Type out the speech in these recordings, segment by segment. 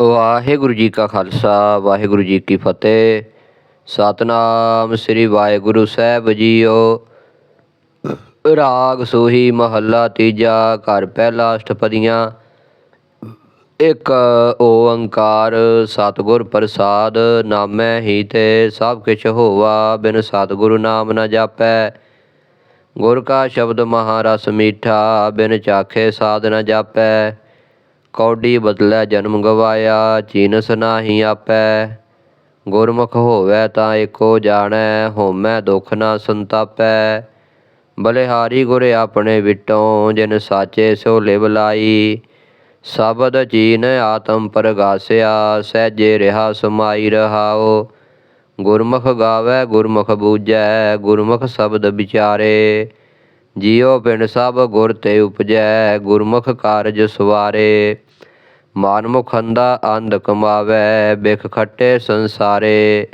ਵਾਹਿਗੁਰੂ ਜੀ ਕਾ ਖਾਲਸਾ, ਵਾਹਿਗੁਰੂ ਜੀ ਕੀ ਫਤਿਹ। ਸਤਨਾਮ ਸ੍ਰੀ ਵਾਹਿਗੁਰੂ ਸਾਹਿਬ ਜੀਓ। ਰਾਗ ਸੋਹੀ ਮਹੱਲਾ ਤੀਜਾ, ਘਰ ਪਹਿਲਾ ਅਸ਼ਟਪਦੀਆਂ। ਇੱਕ ਓੰਕਾਰ ਸਤਿਗੁਰ ਪ੍ਰਸਾਦ, ਨਾਮੈ ਹੀ ਤੇ ਸਭ ਕਿਛ ਹੋਵਾ, ਬਿਨ ਸਤਿਗੁਰੂ ਨਾਮ ਨਾ ਜਾਪੈ। ਗੁਰ ਕਾ ਸ਼ਬਦ ਮਹਾਰਸ ਮੀਠਾ, ਬਿਨ ਚਾਖੇ ਸਾਧ ਨਾ ਜਾਪੈ। ਕੌਡੀ ਬਦਲੈ ਜਨਮ ਗਵਾਇਆ ਚੀਨਸ ਨਾਹੀ ਆਪੈ। ਗੁਰਮੁਖ ਹੋਵੈ ਤਾਂ ਏਕੋ ਜਾਣੈ, ਹੋਮੈ ਦੁਖ ਨਾ ਸੰਤਾਪੈ। ਬਲਿਹਾਰੀ ਗੁਰ ਆਪਣੇ ਵਿਟੋਂ, ਜਿਨ ਸਾਚੇ ਸੋ ਲਿਵ ਲਾਈ। ਸਬਦ ਜੀਨ ਆਤਮ ਪਰਗਾਸਿਆ, ਸਹਿਜੇ ਰਿਹਾ ਸਮਾਈ ਰਹਾਓ ਗੁਰਮੁਖ ਗਾਵੇ, ਗੁਰਮੁਖ ਬੂਝੈ, ਗੁਰਮੁਖ ਸ਼ਬਦ ਵਿਚਾਰੇ। ਜੀਉ ਪਿੰਡ ਸਭ ਗੁਰ ਤੇ ਉਪਜੈ, ਗੁਰਮੁਖ ਕਾਰਜ ਸਵਾਰੇ। ਮਾਨਮੁਖ ਅੰਦਾ ਅੰਧ ਕਮਾਵੇ, ਬਿਖ ਖੱਟੇ ਸੰਸਾਰੇ।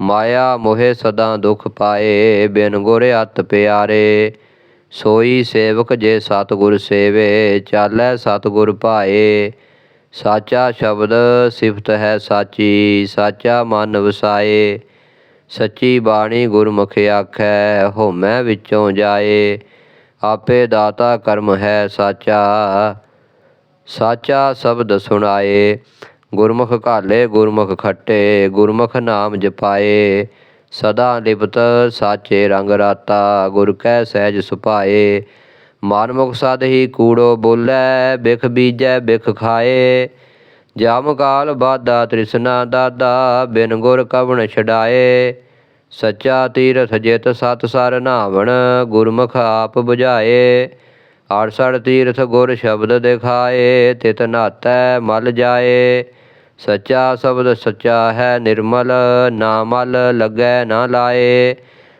ਮਾਇਆ ਮੋਹਿ ਸਦਾ ਦੁਖ ਪਾਏ, ਬਿਨ ਗੁਰ ਅਤ ਪਿਆਰੇ। ਸੋਈ ਸੇਵਕ ਜੇ ਸਤਿਗੁਰ ਸੇਵੇ, ਚਾਲੈ ਸਤਿਗੁਰ ਭਾਏ। ਸਾਚਾ ਸ਼ਬਦ ਸਿਫਤ ਹੈ ਸਾਚੀ, ਸਾਚਾ ਮਨ ਵਸਾਏ। ਸੱਚੀ ਬਾਣੀ ਗੁਰਮੁਖ ਆਖੈ, ਹੋਮੈ ਵਿੱਚੋਂ ਜਾਏ। ਆਪੇ ਦਾਤਾ ਕਰਮ ਹੈ ਸਾਚਾ। ਸਾਚਾ ਸ਼ਬਦ ਸੁਣਾਏ। ਗੁਰਮੁਖ ਘਾਲੇ ਗੁਰਮੁਖ ਖੱਟੇ, ਗੁਰਮੁਖ ਨਾਮ ਜਪਾਏ। ਸਦਾ ਲਿਪਤ ਸਾਚੇ ਰੰਗ ਰਾਤਾ, ਗੁਰ ਕੈ ਸਹਿਜ ਸੁਭਾਏ। ਮਨਮੁਖ ਸਦ ਹੀ ਕੂੜੋ ਬੋਲੇ, ਬਿਖ ਬੀਜੈ, ਬਿਖ ਖਾਏ। ਜਮ ਕਾਲ ਬਾਦਾ ਤ੍ਰਿਸ਼ਨਾ ਦਾਦਾ, ਬਿਨ ਗੁਰ ਕਵਣ ਛਡਾਏ। ਸੱਚਾ ਤੀਰਥ ਜਿਤ ਸਤ ਸਰ ਨਾਵਣ, ਗੁਰਮੁਖ ਆਪ 부ਝਾਏ ਆੜਸੜ ਤੀਰਥ ਗੁਰ ਸ਼ਬਦ ਦਿਖਾਏ, ਤਿਤ ਨਾਤੈ ਮਲ ਜਾਏ। ਸੱਚਾ ਸ਼ਬਦ ਸੱਚਾ ਹੈ ਨਿਰਮਲ, ਨਾ ਮਲ ਲੱਗੈ ਨਾ ਲਾਏ।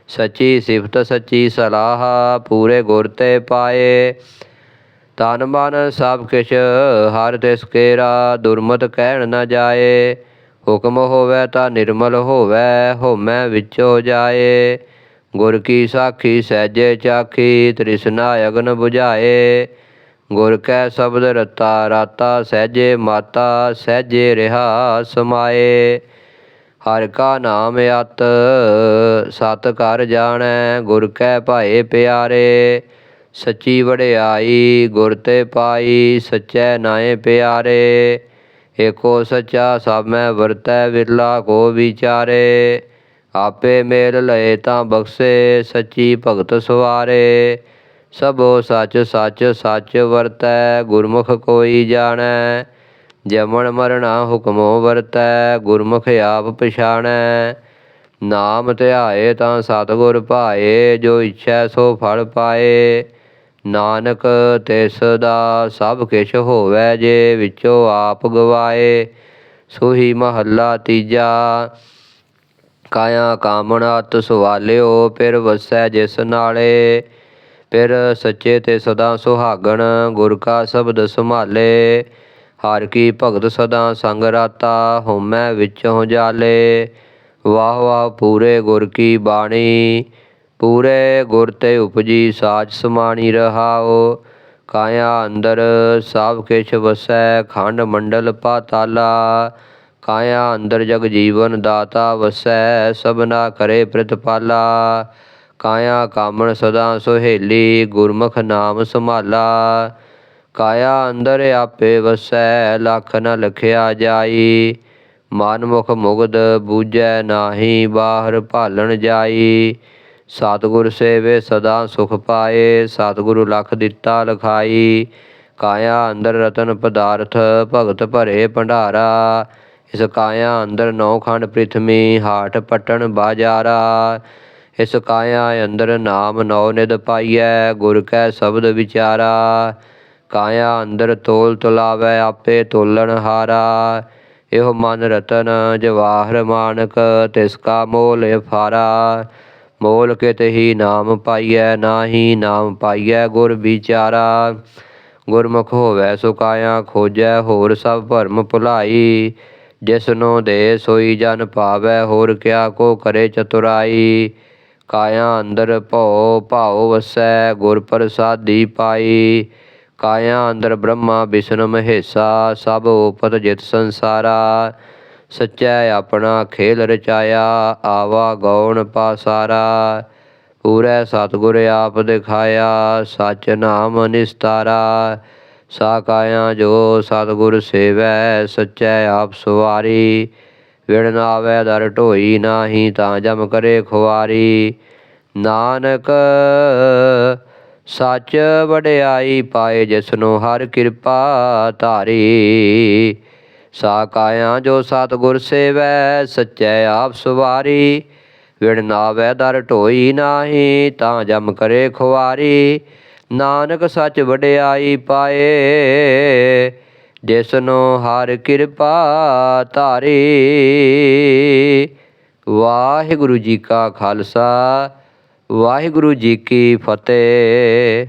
ਸੱਚੀ ਸਿਫਤ ਸੱਚੀ ਸਲਾਹ ਪੂਰੇ ਗੁਰ ਤੇ ਪਾਏ। ਤਨ ਮਨ ਸਭ ਕਿਛ, ਹਰ ਤਿਸ ਕੇਰਾ ਦੁਰਮਤ ਕਹਿਣ ਨਾ ਜਾਏ। ਹੁਕਮ ਹੋਵੇ ਤਾਂ ਨਿਰਮਲ ਹੋਵੇ, ਹੋਮੈ ਵਿੱਚੋ ਜਾਏ। ਗੁਰ ਕੀ ਸਾਖੀ ਸਹਿਜੇ ਚਾਖੀ ਤ੍ਰਿਸ਼ਨਾ ਅਗਨ 부ਝਾਏ ਗੁਰ ਕੈ ਸ਼ਬਦ ਰਤਾ, ਰਾਤਾ ਸਹਿਜੇ ਮਾਤਾ, ਸਹਿਜੇ ਰਹਾ ਸਮਾਏ। ਹਰ ਕਾ ਨਾਮ ਅਤ, ਸਤ ਕਰ ਜਾਣੈ, ਗੁਰ ਕੈ ਭਾਏ ਪਿਆਰੇ। ਸੱਚੀ ਵਡਿਆਈ, ਗੁਰ ਤੇ ਪਾਈ, ਸਚੈ ਨਾਏ ਪਿਆਰੇ। ਏਕੋ ਸੱਚਾ ਸਭ ਮੈਂ ਵਰਤੈ, ਵਿਰਲਾ ਕੋ ਵਿਚਾਰੇ। ਆਪੇ ਮੇਲ ਲਏ ਤਾਂ ਬਖਸ਼ੇ, ਸੱਚੀ ਭਗਤ ਸਵਾਰੇ। ਸਭੋ ਸੱਚ ਸੱਚ ਸੱਚ ਵਰਤੈ, ਗੁਰਮੁਖ ਕੋਈ ਜਾਣੈ। ਜਮਣ ਮਰਣਾ ਹੁਕਮੋ ਵਰਤੈ, ਗੁਰਮੁਖ ਆਪ ਪਛਾਣੈ। ਨਾਮ ਧਿਆਏ ਤਾਂ ਸਤਿਗੁਰ ਭਾਏ, ਜੋ ਇੱਛੈ ਸੋ ਫਲ ਪਾਏ। ਨਾਨਕ ਤਿਸ ਦਾ ਸਭ ਕਿਛ ਹੋਵੈ, ਜੇ ਵਿੱਚੋਂ ਆਪ ਗਵਾਏ। ਸੋਹੀ ਮਹੱਲਾ ਤੀਜਾ ਕਾਇਆ ਕਾਮਣਾ ਅਤ ਸਵਾਲਿਓ, ਫਿਰ ਵਸੈ ਜਿਸ ਨਾਲੇ। ਫਿਰ ਸੱਚੇ ਤੇ ਸਦਾ ਸੁਹਾਗਣ, ਗੁਰ ਕਾ ਸ਼ਬਦ ਸੰਭਾਲੇ। ਹਰ ਕੀ ਭਗਤ ਸਦਾ ਸੰਗ ਰਾਤਾ ਹੋਮੈ ਵਿੱਚੋਂ ਜਾਲੇ। ਵਾਹ ਵਾਹ ਪੂਰੇ ਗੁਰ ਕੀ ਬਾਣੀ, ਪੂਰੇ ਗੁਰ ਤੇ ਉਪਜੀ ਸਾਜ ਸਮਾਣੀ ਰਹਾਓ ਕਾਇਆ ਅੰਦਰ ਸਭ ਕਿਛ ਵਸੈ, ਖੰਡ ਮੰਡਲ ਪਾਤਾਲਾ। ਕਾਇਆ, ਅੰਦਰ ਜਗ ਜੀਵਨ, ਦਾਤਾ ਵਸੈ, ਸਭਨਾ ਕਰੇ ਪ੍ਰਤਪਾਲਾ। ਕਾਇਆ ਕਾਮਣ ਸਦਾ ਸੁਹੇਲੀ, ਗੁਰਮੁਖ ਨਾਮ ਸੰਭਾਲਾ। ਕਾਇਆ ਅੰਦਰ ਆਪੇ ਵਸੈ, ਲਖ ਨ ਲਖਿਆ ਜਾਈ। ਮਨਮੁਖ ਮੁਗਦ ਬੂਝੈ ਨਾਹੀ, ਬਾਹਰ ਭਾਲਣ ਜਾਈ। ਸਤਿਗੁਰ ਸੇਵੇ ਸਦਾ ਸੁਖ ਪਾਏ, ਸਤਿਗੁਰੂ ਲਖ ਦਿੱਤਾ ਲਖਾਈ। ਕਾਇਆ ਅੰਦਰ ਰਤਨ ਪਦਾਰਥ, ਭਗਤ ਭਰੇ ਭੰਡਾਰਾ। ਇਸ ਕਾਇਆ ਅੰਦਰ ਨੌ ਖੰਡ ਪ੍ਰਿਥਮੀ ਹਾਠ ਪਟਣ ਬਾਜਾਰਾ। ਇਸ ਕਾਇਆ ਅੰਦਰ ਨਾਮ ਨੌ ਨਿਦ ਪਾਈਐ, ਗੁਰ ਕੈ ਸ਼ਬਦ ਵਿਚਾਰਾ। ਕਾਇਆ ਅੰਦਰ ਤੋਲ ਤੁਲਾਵੈ, ਆਪੇ ਤੋਲਣ ਹਾਰਾ। ਇਹੋ ਮਨ ਰਤਨ, ਜਵਾਹਰ ਮਾਨਕ, ਤਿਸ ਕਾ ਮੋਲ ਫਾਰਾ ਮੋਲ ਕਿਤ ਹੀ ਨਾਮ ਪਾਈਐ, ਨਾਹੀ ਨਾਮ ਪਾਈਐ ਗੁਰ ਵਿਚਾਰਾ। ਗੁਰਮੁਖ ਹੋਵੈ ਸੋ ਕਾਇਆ ਖੋਜੈ, ਹੋਰ ਸਭ ਭਰਮ ਭੁਲਾਈ। ਜਿਸਨੋ ਦੇ ਸੋਈ ਜਨ ਪਾਵੈ ਹੋਰ ਕਿਆ ਕੋ ਕਰੇ ਚਤੁਰਾਈ। ਕਾਇਆ ਅੰਦਰ ਭਉ, ਭਾਉ ਵਸੈ, ਗੁਰ ਪ੍ਰਸਾਦੀ ਪਾਈ। ਕਾਇਆ ਅੰਦਰ ਬ੍ਰਹਮਾ ਵਿਸ਼ਨ ਮਹੇਸਾ, ਸਭ ਉਪਤ ਜਿਤ ਸੰਸਾਰਾ। ਸੱਚੈ ਆਪਣਾ ਖੇਲ ਰਚਾਇਆ, ਆਵਾ ਗੌਣ ਪਾਸਾਰਾ। ਪੂਰੇ ਸਤਿਗੁਰ ਆਪ ਦਿਖਾਇਆ, ਸਚ ਨਾਮ ਨਿਸਤਾਰਾ। ਸਾਕਾਇਆ ਜੋ ਸਤਿਗੁਰ ਸੇਵੈ, ਸਚੈ ਆਪ ਸਵਾਰੀ। ਵਿਣ ਆਵੈ ਦਰ ਢੋਈ ਨਾਹੀ ਤਾਂ ਜਮ ਕਰੇ ਖੁਆਰੀ ਨਾਨਕ ਸੱਚ ਵਡਿਆਈ ਪਾਏ ਜਿਸਨੂੰ ਹਰ ਕਿਰਪਾ ਧਾਰੀ। ਸਾ ਜੋ ਸਤਿਗੁਰ ਸੇਵੈ, ਸਚੈ ਆਪ ਸਵਾਰੀ। ਵਿਣ ਨਾਵੈ ਦਰ ਢੋਈ ਨਾਹੀ ਤਾਂ ਜਮ ਕਰੇ ਖੁਆਰੀ ਨਾਨਕ ਸੱਚ ਵਡਿਆਈ ਪਾਏ, ਜਿਸਨੋ ਹਰ ਕਿਰਪਾ ਧਾਰੀ। ਵਾਹਿਗੁਰੂ ਜੀ ਕਾ ਖਾਲਸਾ, ਵਾਹਿਗੁਰੂ ਜੀ ਕੀ ਫਤਿਹ।